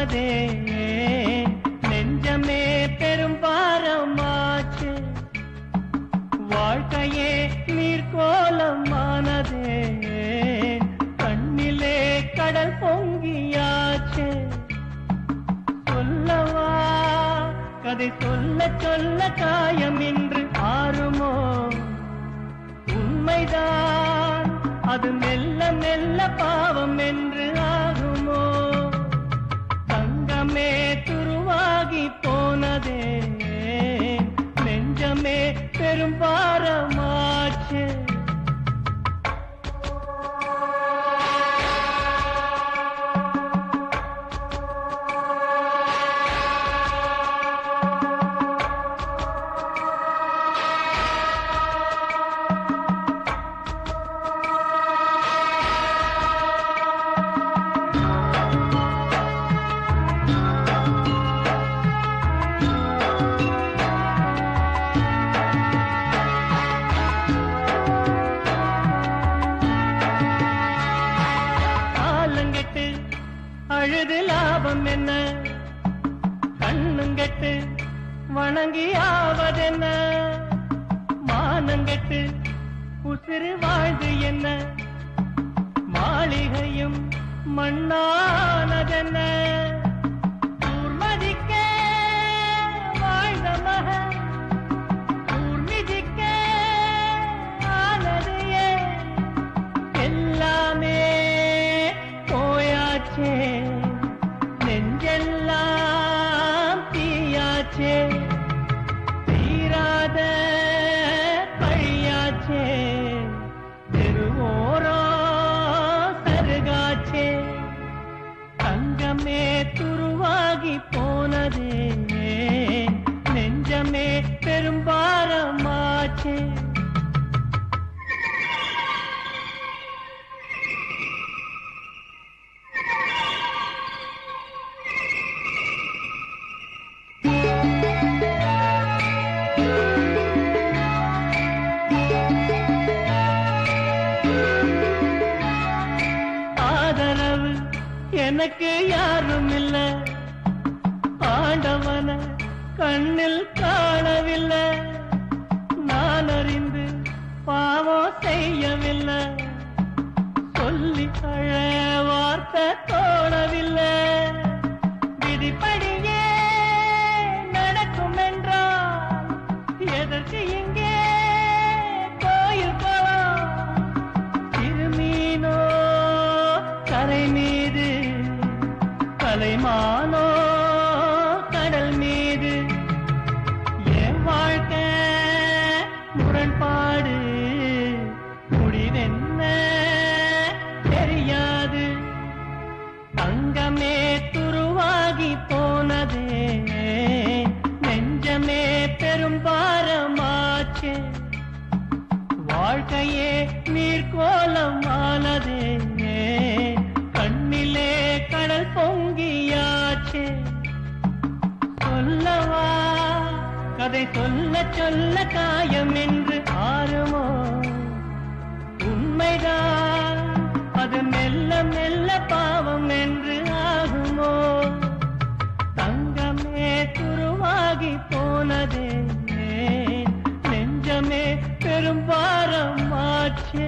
சொல்லாதே நெஞ்சமே பெரும்பாரமாச்சு வாழ்க்கையே நீர்கோலமானதே கண்ணிலே கடல் பொங்கியாச்சு. சொல்லவா? கதை சொல்ல சொல்ல காயமின்று நெஞ்சமே துருவாகி போனதே. நெஞ்சமே பெரும் அழுது லாபம் என்ன? கண்ணுங்கெட்டு வணங்கியாவதென்ன? மானங்கெட்டு உசிறு வாழ்ந்து என்ன? மாளிகையும் மண்ணானதென்ன? கூர்மதிக்க எல்லாமே போயாச்சே. பழியாச்சே தீராத பழியாச்சே. திருவோரோ சருகாச்சே. தங்கமே துருவாகி போனதே. நெஞ்சமே பெரும்பாரமாச்சே. எனக்கு யாரும் இல்ல ஆண்டவன கண்ணில் காணவில்லை. நான் அறிந்து பாவம் செய்யவில்லை. சொல்லி அழ வார்த்தை தோணவில்லை விதிப்படியே நடக்கும் என்றால் எதற்கு இங்கே கோயில் போலாம்? திருமீனோ கரை மீது கலைமானோ கடல் மீது. என் வாழ்க்கை முரண்பாடு. முடிவென்ன தெரியாது. தங்கமே துருவாகி போனதே. நெஞ்சமே பெரும் பாரமாச்சே. வாழ்க்கையே நீர்கோலம் கதை சொல்ல சொல்ல காயம் என்று ஆறுமோ உண்மைதான். அது மெல்ல மெல்ல பாவம் என்று ஆகுமோ? தங்கமே துருவாகி போனதே நெஞ்சமே பெரும் பாரம் ஆச்சே